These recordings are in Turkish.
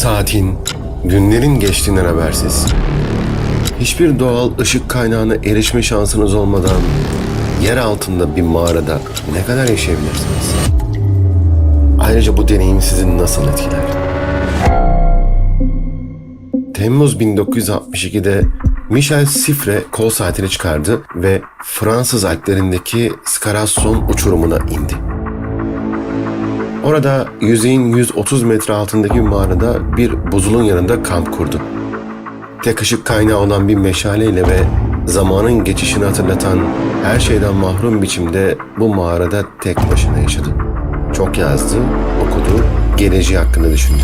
Saatin, günlerin geçtiğinden habersiz. Hiçbir doğal ışık kaynağına erişme şansınız olmadan yer altında bir mağarada ne kadar yaşayabilirsiniz? Ayrıca bu deneyim sizi nasıl etkiler? Temmuz 1962'de Michel Sifre kol saatini çıkardı ve Fransız Alplerindeki Skarasson uçurumuna indi. Orada yüzeyin 130 metre altındaki mağarada bir buzulun yanında kamp kurdu. Tek ışık kaynağı olan bir meşaleyle ve zamanın geçişini hatırlatan her şeyden mahrum biçimde bu mağarada tek başına yaşadı. Çok yazdı, okudu, geleceği hakkında düşündü.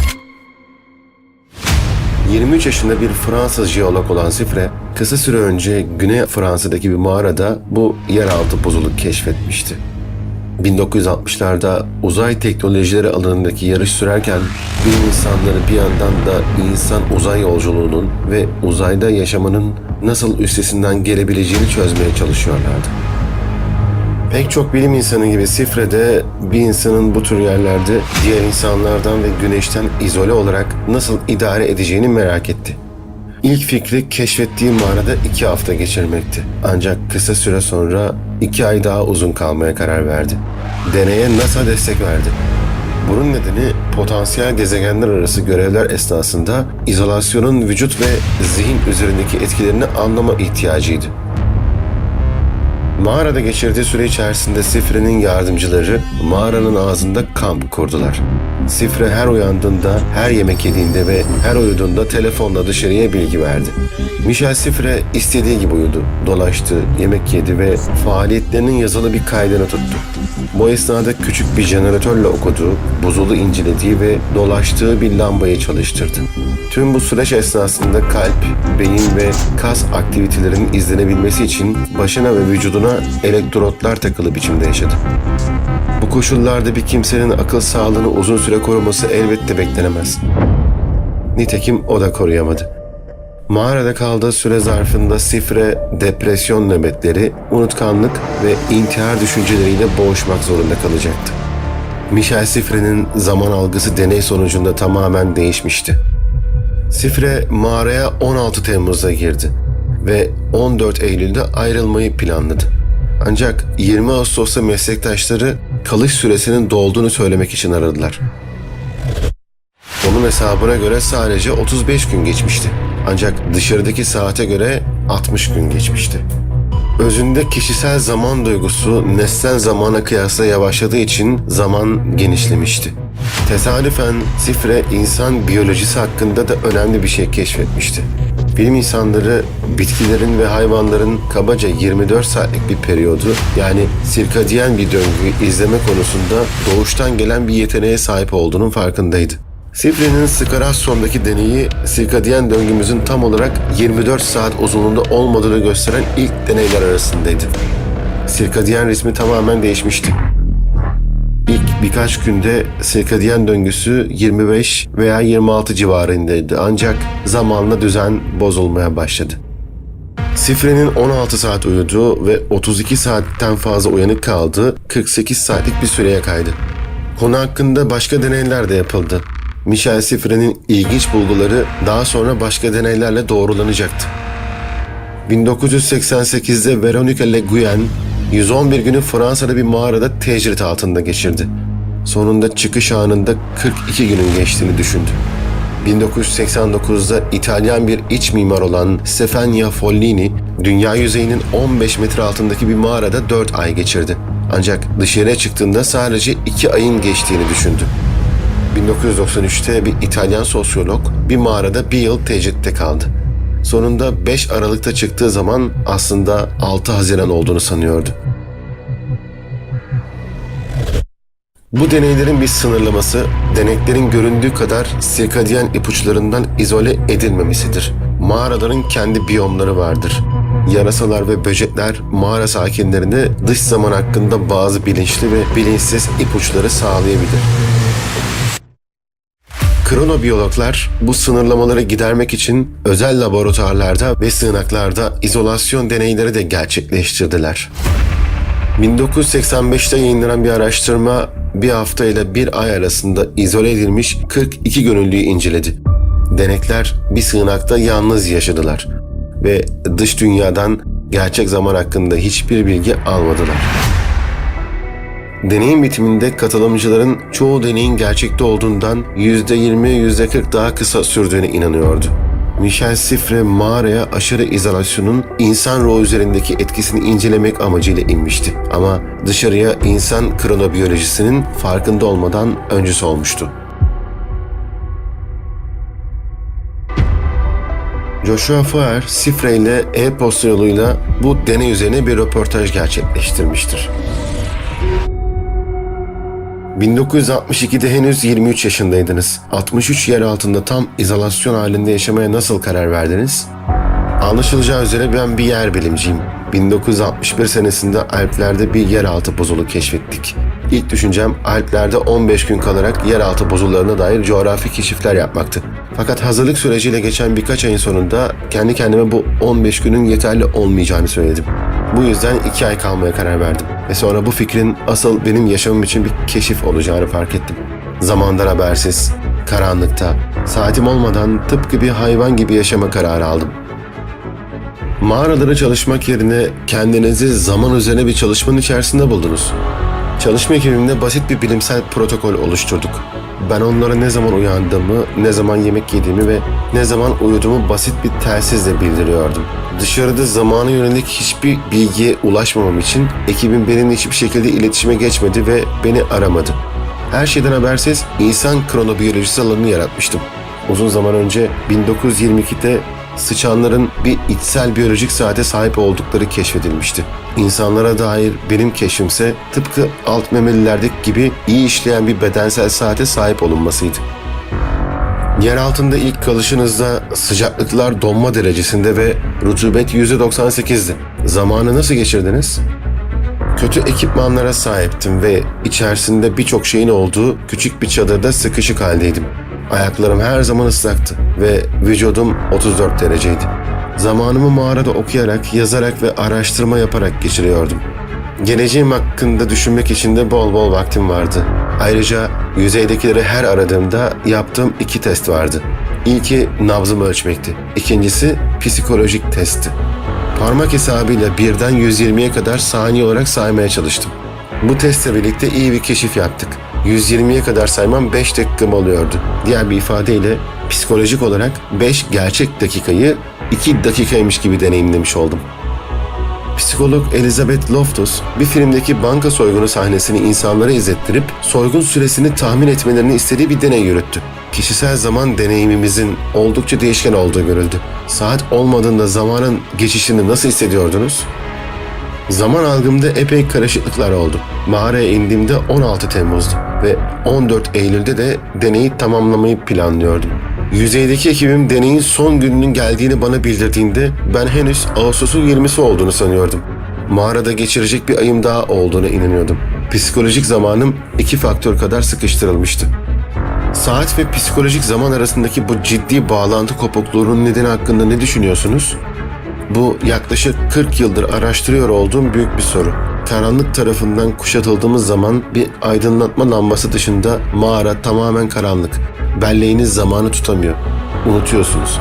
23 yaşında bir Fransız jeolog olan Sifre, kısa süre önce Güney Fransa'daki bir mağarada bu yeraltı buzulu keşfetmişti. 1960'larda uzay teknolojileri alanındaki yarış sürerken bilim insanları bir yandan da insan uzay yolculuğunun ve uzayda yaşamanın nasıl üstesinden gelebileceğini çözmeye çalışıyorlardı. Pek çok bilim insanı gibi Sifre de bir insanın bu tür yerlerde diğer insanlardan ve güneşten izole olarak nasıl idare edeceğini merak etti. İlk fikri keşfettiği mağarada iki hafta geçirmekti. Ancak kısa süre sonra iki ay daha uzun kalmaya karar verdi. Deneye NASA destek verdi. Bunun nedeni potansiyel gezegenler arası görevler esnasında izolasyonun vücut ve zihin üzerindeki etkilerini anlama ihtiyacıydı. Mağarada geçirdiği süre içerisinde Sifre'nin yardımcıları mağaranın ağzında kamp kurdular. Sifre her uyandığında, her yemek yediğinde ve her uyuduğunda telefonla dışarıya bilgi verdi. Michel Sifre istediği gibi uyudu, dolaştı, yemek yedi ve faaliyetlerinin yazılı bir kaydını tuttu. Bu esnada küçük bir jeneratörle okuduğu, buzulu incelediği ve dolaştığı bir lambayı çalıştırdı. Tüm bu süreç esnasında kalp, beyin ve kas aktivitelerinin izlenebilmesi için başına ve vücuduna elektrotlar takılı biçimde yaşadı. Bu koşullarda bir kimsenin akıl sağlığını uzun süre koruması elbette beklenemez. Nitekim o da koruyamadı. Mağarada kaldığı süre zarfında Sifre depresyon nöbetleri, unutkanlık ve intihar düşünceleriyle boğuşmak zorunda kalacaktı. Michel Sifre'nin zaman algısı deney sonucunda tamamen değişmişti. Sifre mağaraya 16 Temmuz'da girdi ve 14 Eylül'de ayrılmayı planladı. Ancak 20 Ağustos'ta meslektaşları kalış süresinin dolduğunu söylemek için aradılar. Onun hesabına göre sadece 35 gün geçmişti. Ancak dışarıdaki saate göre 60 gün geçmişti. Özünde kişisel zaman duygusu nesnel zamana kıyasla yavaşladığı için zaman genişlemişti. Tesadüfen Sifre insan biyolojisi hakkında da önemli bir şey keşfetmişti. Bilim insanları bitkilerin ve hayvanların kabaca 24 saatlik bir periyodu yani sirkadiyen bir döngüyü izleme konusunda doğuştan gelen bir yeteneğe sahip olduğunun farkındaydı. Sifre'nin Skarasson'daki deneyi sirkadiyen döngümüzün tam olarak 24 saat uzunluğunda olmadığını gösteren ilk deneyler arasındaydı. Sirkadiyen ritmi tamamen değişmişti. İlk birkaç günde sirkadiyen döngüsü 25 veya 26 civarındaydı ancak zamanla düzen bozulmaya başladı. Sifre'nin 16 saat uyuduğu ve 32 saatten fazla uyanık kaldığı 48 saatlik bir süreye kaydı. Konu hakkında başka deneyler de yapıldı. Michel Sifre'nin ilginç bulguları daha sonra başka deneylerle doğrulanacaktı. 1988'de Veronica Le Guyen 111 günü Fransa'da bir mağarada tecrit altında geçirdi. Sonunda çıkış anında 42 günün geçtiğini düşündü. 1989'da İtalyan bir iç mimar olan Stefania Follini, dünya yüzeyinin 15 metre altındaki bir mağarada 4 ay geçirdi. Ancak dışarıya çıktığında sadece 2 ayın geçtiğini düşündü. 1993'te bir İtalyan sosyolog bir mağarada bir yıl tecritte kaldı. Sonunda 5 Aralık'ta çıktığı zaman aslında 6 Haziran olduğunu sanıyordu. Bu deneylerin bir sınırlaması, deneklerin göründüğü kadar sirkadiyen ipuçlarından izole edilmemesidir. Mağaraların kendi biyomları vardır. Yarasalar ve böcekler mağara sakinlerine dış zaman hakkında bazı bilinçli ve bilinçsiz ipuçları sağlayabilir. Kronobiyologlar bu sınırlamaları gidermek için özel laboratuvarlarda ve sığınaklarda izolasyon deneyleri de gerçekleştirdiler. 1985'te yayınlanan bir araştırma bir hafta ile bir ay arasında izole edilmiş 42 gönüllüyü inceledi. Denekler bir sığınakta yalnız yaşadılar ve dış dünyadan gerçek zaman hakkında hiçbir bilgi almadılar. Deneyin bitiminde katılımcıların çoğu deneyin gerçekte olduğundan %20, %40 daha kısa sürdüğüne inanıyordu. Michel Sifre mağaraya aşırı izolasyonun insan ruhu üzerindeki etkisini incelemek amacıyla inmişti. Ama dışarıya insan kronobiyolojisinin farkında olmadan öncüsü olmuştu. Joshua Foer, Sifre ile e-posta yoluyla bu deney üzerine bir röportaj gerçekleştirmiştir. 1962'de henüz 23 yaşındaydınız. 63 yer altında tam izolasyon halinde yaşamaya nasıl karar verdiniz? Anlaşılacağı üzere ben bir yer bilimciyim. 1961 senesinde Alplerde bir yeraltı buzulu keşfettik. İlk düşüncem Alplerde 15 gün kalarak yeraltı buzullarına dair coğrafi keşifler yapmaktı. Fakat hazırlık süreciyle geçen birkaç ayın sonunda kendi kendime bu 15 günün yeterli olmayacağını söyledim. Bu yüzden iki ay kalmaya karar verdim. Ve sonra bu fikrin asıl benim yaşamım için bir keşif olacağını fark ettim. Zamandan habersiz, karanlıkta, saatim olmadan tıpkı bir hayvan gibi yaşama kararı aldım. Mağaralara çalışmak yerine kendinizi zaman üzerine bir çalışmanın içerisinde buldunuz. Çalışma ekibimde basit bir bilimsel protokol oluşturduk. Ben onlara ne zaman uyandığımı, ne zaman yemek yediğimi ve ne zaman uyuduğumu basit bir telsizle bildiriyordum. Dışarıda zamana yönelik hiçbir bilgiye ulaşmamam için ekibim benimle hiçbir şekilde iletişime geçmedi ve beni aramadı. Her şeyden habersiz insan kronobiyolojisi alanını yaratmıştım. Uzun zaman önce 1922'de sıçanların bir içsel biyolojik saate sahip oldukları keşfedilmişti. İnsanlara dair benim keşfimse tıpkı alt memelilerdeki gibi iyi işleyen bir bedensel saate sahip olunmasıydı. Yer altında ilk kalışınızda sıcaklıklar donma derecesinde ve rutubet %98'di. Zamanı nasıl geçirdiniz? Kötü ekipmanlara sahiptim ve içerisinde birçok şeyin olduğu küçük bir çadırda sıkışık haldeydim. Ayaklarım her zaman ıslaktı ve vücudum 34 dereceydi. Zamanımı mağarada okuyarak, yazarak ve araştırma yaparak geçiriyordum. Geleceğim hakkında düşünmek için de bol bol vaktim vardı. Ayrıca yüzeydekileri her aradığımda yaptığım iki test vardı. İlki nabzımı ölçmekti. İkincisi psikolojik testti. Parmak hesabıyla birden 120'ye kadar saniye olarak saymaya çalıştım. Bu testle birlikte iyi bir keşif yaptık. 120'ye kadar saymam 5 dakikamı alıyordu. Diğer bir ifadeyle psikolojik olarak 5 gerçek dakikayı 2 dakikaymış gibi deneyimlemiş oldum. Psikolog Elizabeth Loftus bir filmdeki banka soygunu sahnesini insanlara izlettirip soygun süresini tahmin etmelerini istediği bir deney yürüttü. Kişisel zaman deneyimimizin oldukça değişken olduğu görüldü. Saat olmadığında zamanın geçişini nasıl hissediyordunuz? Zaman algımda epey karışıklıklar oldu. Mağaraya indiğimde 16 Temmuz'du ve 14 Eylül'de de deneyi tamamlamayı planlıyordum. Yüzeydeki ekibim deneyin son gününün geldiğini bana bildirdiğinde ben henüz Ağustos'un 20'si olduğunu sanıyordum. Mağarada geçirecek bir ayım daha olduğuna inanıyordum. Psikolojik zamanım iki faktör kadar sıkıştırılmıştı. Saat ve psikolojik zaman arasındaki bu ciddi bağlantı kopukluğunun nedeni hakkında ne düşünüyorsunuz? Bu yaklaşık 40 yıldır araştırıyor olduğum büyük bir soru. Karanlık tarafından kuşatıldığımız zaman bir aydınlatma lambası dışında mağara tamamen karanlık. Belleğiniz zamanı tutamıyor. Unutuyorsunuz.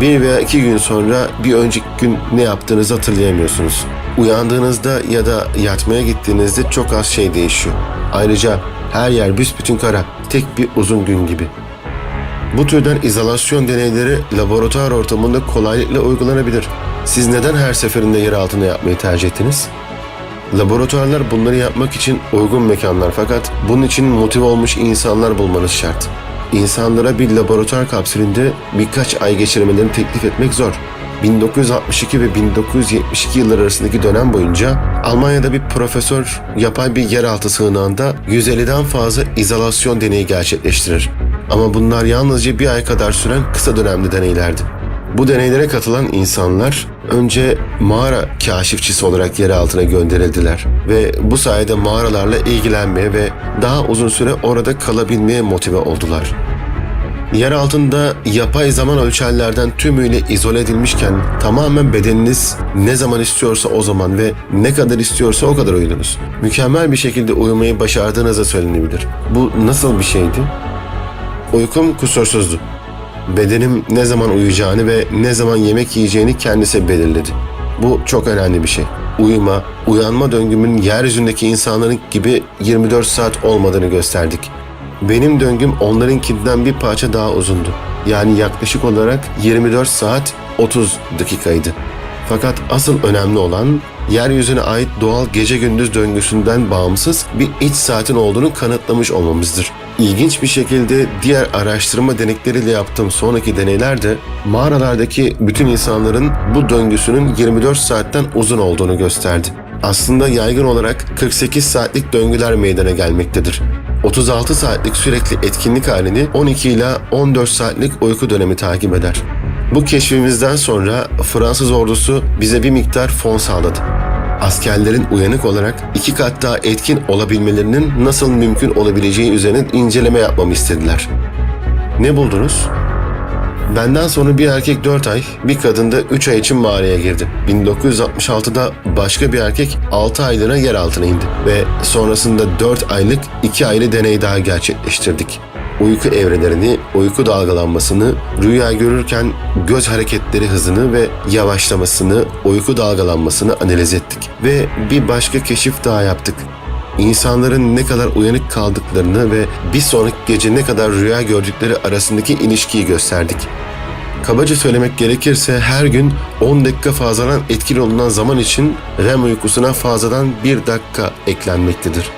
Bir veya iki gün sonra bir önceki gün ne yaptığınızı hatırlayamıyorsunuz. Uyandığınızda ya da yatmaya gittiğinizde çok az şey değişiyor. Ayrıca her yer büsbütün kara, tek bir uzun gün gibi. Bu türden izolasyon deneyleri laboratuvar ortamında kolaylıkla uygulanabilir. Siz neden her seferinde yer altında yapmayı tercih ettiniz? Laboratuvarlar bunları yapmak için uygun mekanlar fakat bunun için motive olmuş insanlar bulmanız şart. İnsanlara bir laboratuvar kapsülünde birkaç ay geçirmelerini teklif etmek zor. 1962 ve 1972 yılları arasındaki dönem boyunca Almanya'da bir profesör yapay bir yeraltı sığınağında 150'den fazla izolasyon deneyi gerçekleştirir. Ama bunlar yalnızca bir ay kadar süren kısa dönemli deneylerdi. Bu deneylere katılan insanlar önce mağara kaşifçisi olarak yer altına gönderildiler ve bu sayede mağaralarla ilgilenmeye ve daha uzun süre orada kalabilmeye motive oldular. Yer altında yapay zaman ölçerlerden tümüyle izole edilmişken tamamen bedeniniz ne zaman istiyorsa o zaman ve ne kadar istiyorsa o kadar uyudunuz. Mükemmel bir şekilde uyumayı başardığınıza söylenebilir. Bu nasıl bir şeydi? Uykum kusursuzdu. Bedenim ne zaman uyuyacağını ve ne zaman yemek yiyeceğini kendisi belirledi. Bu çok önemli bir şey. Uyuma, uyanma döngümün yeryüzündeki insanların gibi 24 saat olmadığını gösterdik. Benim döngüm onlarınkinden bir parça daha uzundu. Yani yaklaşık olarak 24 saat 30 dakikaydı. Fakat asıl önemli olan yeryüzüne ait doğal gece gündüz döngüsünden bağımsız bir iç saatin olduğunu kanıtlamış olmamızdır. İlginç bir şekilde diğer araştırma denekleriyle yaptığım sonraki deneylerde mağaralardaki bütün insanların bu döngüsünün 24 saatten uzun olduğunu gösterdi. Aslında yaygın olarak 48 saatlik döngüler meydana gelmektedir. 36 saatlik sürekli etkinlik halini 12 ila 14 saatlik uyku dönemi takip eder. Bu keşfimizden sonra Fransız ordusu bize bir miktar fon sağladı. Askerlerin uyanık olarak iki kat daha etkin olabilmelerinin nasıl mümkün olabileceği üzerine inceleme yapmamı istediler. Ne buldunuz? Benden sonra bir erkek 4 ay, bir kadın da 3 ay için mağaraya girdi. 1966'da başka bir erkek 6 aylığına yer altına indi ve sonrasında 4 aylık 2 aylı deney daha gerçekleştirdik. Uyku evrelerini, uyku dalgalanmasını, rüya görürken göz hareketleri hızını ve yavaşlamasını, uyku dalgalanmasını analiz ettik. Ve bir başka keşif daha yaptık. İnsanların ne kadar uyanık kaldıklarını ve bir sonraki gece ne kadar rüya gördükleri arasındaki ilişkiyi gösterdik. Kabaca söylemek gerekirse her gün 10 dakika fazladan etkili olunan zaman için REM uykusuna fazladan 1 dakika eklenmektedir.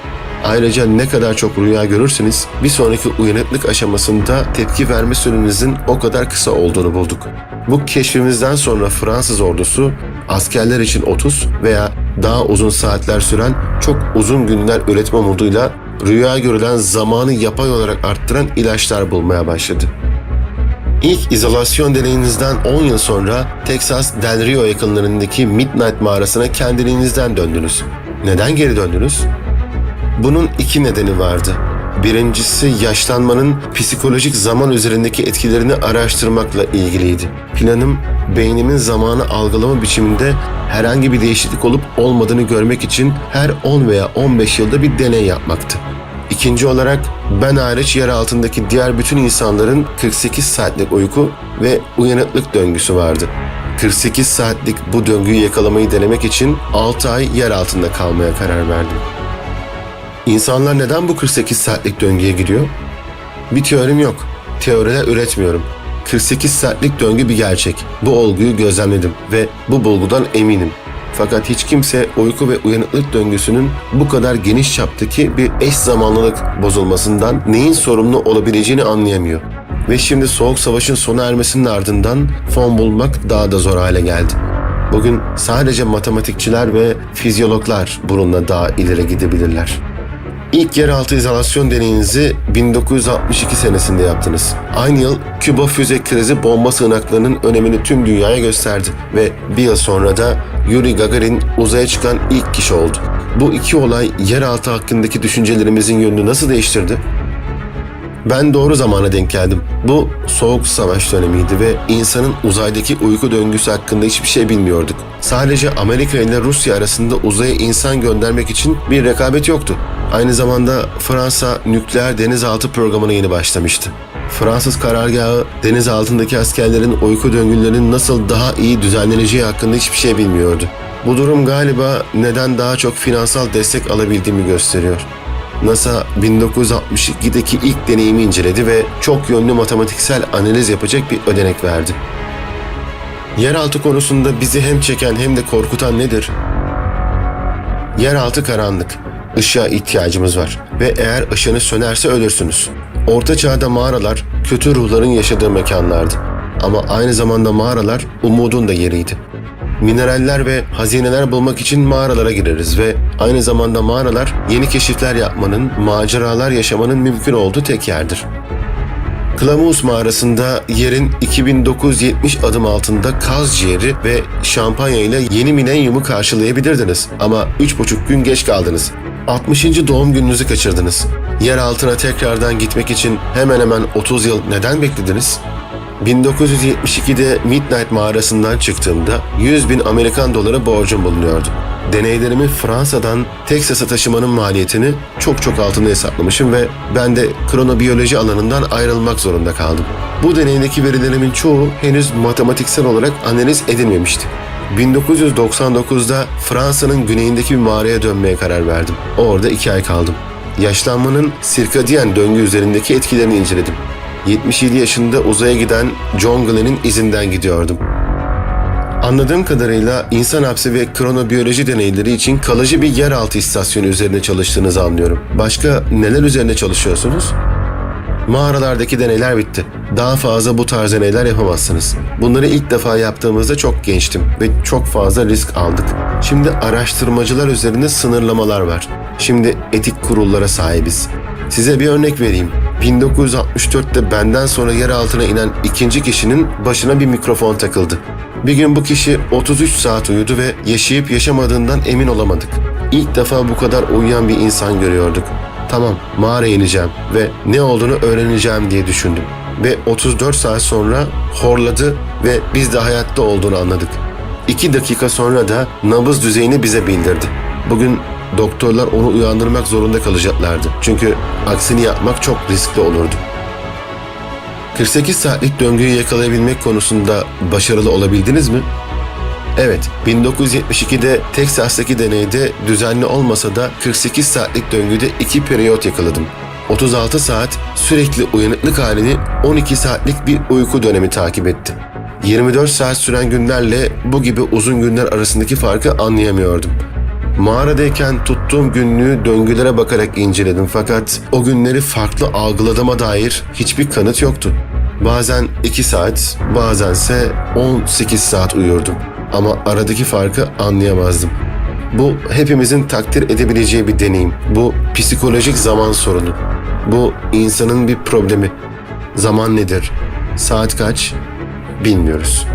Ayrıca ne kadar çok rüya görürseniz bir sonraki uyanıklık aşamasında tepki verme sürenizin o kadar kısa olduğunu bulduk. Bu keşfimizden sonra Fransız ordusu askerler için 30 veya daha uzun saatler süren çok uzun günler üretme umuduyla rüya görülen zamanı yapay olarak arttıran ilaçlar bulmaya başladı. İlk izolasyon deneyinizden 10 yıl sonra Texas Del Rio yakınlarındaki Midnight mağarasına kendiliğinizden döndünüz. Neden geri döndünüz? Bunun iki nedeni vardı. Birincisi yaşlanmanın psikolojik zaman üzerindeki etkilerini araştırmakla ilgiliydi. Planım beynimin zamanı algılama biçiminde herhangi bir değişiklik olup olmadığını görmek için her 10 veya 15 yılda bir deney yapmaktı. İkinci olarak ben hariç yer altındaki diğer bütün insanların 48 saatlik uyku ve uyanıklık döngüsü vardı. 48 saatlik bu döngüyü yakalamayı denemek için 6 ay yer altında kalmaya karar verdim. İnsanlar neden bu 48 saatlik döngüye giriyor? Bir teorim yok. Teoriler üretmiyorum. 48 saatlik döngü bir gerçek. Bu olguyu gözlemledim ve bu bulgudan eminim. Fakat hiç kimse uyku ve uyanıklık döngüsünün bu kadar geniş çaptaki bir eş zamanlılık bozulmasından neyin sorumlu olabileceğini anlayamıyor. Ve şimdi Soğuk Savaş'ın sona ermesinin ardından fon bulmak daha da zor hale geldi. Bugün sadece matematikçiler ve fizyologlar bununla daha ileri gidebilirler. İlk yeraltı izolasyon deneyinizi 1962 senesinde yaptınız. Aynı yıl Küba füze krizi bomba sığınaklarının önemini tüm dünyaya gösterdi ve bir yıl sonra da Yuri Gagarin uzaya çıkan ilk kişi oldu. Bu iki olay yeraltı hakkındaki düşüncelerimizin yönünü nasıl değiştirdi? Ben doğru zamana denk geldim. Bu soğuk savaş dönemiydi ve insanın uzaydaki uyku döngüsü hakkında hiçbir şey bilmiyorduk. Sadece Amerika ile Rusya arasında uzaya insan göndermek için bir rekabet yoktu. Aynı zamanda Fransa nükleer denizaltı programına yeni başlamıştı. Fransız karargahı deniz altındaki askerlerin uyku döngülerinin nasıl daha iyi düzenleneceği hakkında hiçbir şey bilmiyordu. Bu durum galiba neden daha çok finansal destek alabildiğimi gösteriyor. NASA 1962'deki ilk deneyimi inceledi ve çok yönlü matematiksel analiz yapacak bir ödenek verdi. Yeraltı konusunda bizi hem çeken hem de korkutan nedir? Yeraltı karanlık. Işığa ihtiyacımız var ve eğer ışığınız sönerse ölürsünüz. Orta çağda mağaralar kötü ruhların yaşadığı mekanlardı. Ama aynı zamanda mağaralar umudun da yeriydi. Mineraller ve hazineler bulmak için mağaralara gireriz ve aynı zamanda mağaralar yeni keşifler yapmanın, maceralar yaşamanın mümkün olduğu tek yerdir. Klamus mağarasında yerin 2970 adım altında kaz ciğeri ve şampanya ile yeni milenyumu karşılayabilirdiniz. Ama 3,5 gün geç kaldınız. 60. doğum gününüzü kaçırdınız. Yer altına tekrardan gitmek için hemen hemen 30 yıl neden beklediniz? 1972'de Midnight mağarasından çıktığımda 100 bin Amerikan doları borcum bulunuyordu. deneylerimi Fransa'dan Teksas'a taşımanın maliyetini çok çok altında hesaplamışım ve ben de kronobiyoloji alanından ayrılmak zorunda kaldım. Bu deneydeki verilerimin çoğu henüz matematiksel olarak analiz edilmemişti. 1999'da Fransa'nın güneyindeki bir mağaraya dönmeye karar verdim. Orada iki ay kaldım. Yaşlanmanın sirkadiyen döngü üzerindeki etkilerini inceledim. 77 yaşında uzaya giden John Glenn'in izinden gidiyordum. Anladığım kadarıyla insan hapsi ve kronobiyoloji deneyleri için kalıcı bir yeraltı istasyonu üzerine çalıştığınızı anlıyorum. Başka neler üzerine çalışıyorsunuz? Mağaralardaki deneyler bitti. Daha fazla bu tarz deneyler yapamazsınız. Bunları ilk defa yaptığımızda çok gençtim ve çok fazla risk aldık. Şimdi araştırmacılar üzerinde sınırlamalar var. Şimdi etik kurullara sahibiz. Size bir örnek vereyim. 1964'te benden sonra yer altına inen ikinci kişinin başına bir mikrofon takıldı. Bir gün bu kişi 33 saat uyudu ve yaşayıp yaşamadığından emin olamadık. İlk defa bu kadar uyuyan bir insan görüyorduk. Tamam mağaraya ineceğim ve ne olduğunu öğreneceğim diye düşündüm. Ve 34 saat sonra horladı ve biz de hayatta olduğunu anladık. 2 dakika sonra da nabız düzeyini bize bildirdi. Bugün doktorlar onu uyandırmak zorunda kalacaklardı. Çünkü aksini yapmak çok riskli olurdu. 48 saatlik döngüyü yakalayabilmek konusunda başarılı olabildiniz mi? Evet, 1972'de Teksas'taki deneyde düzenli olmasa da 48 saatlik döngüde iki periyot yakaladım. 36 saat sürekli uyanıklık halini 12 saatlik bir uyku dönemi takip etti. 24 saat süren günlerle bu gibi uzun günler arasındaki farkı anlayamıyordum. Mağaradayken tuttuğum günlüğü döngülere bakarak inceledim fakat o günleri farklı algıladığıma dair hiçbir kanıt yoktu. Bazen 2 saat, bazense 18 saat uyurdum ama aradaki farkı anlayamazdım. Bu hepimizin takdir edebileceği bir deneyim. Bu psikolojik zaman sorunu. Bu insanın bir problemi. Zaman nedir? Saat kaç? Bilmiyoruz.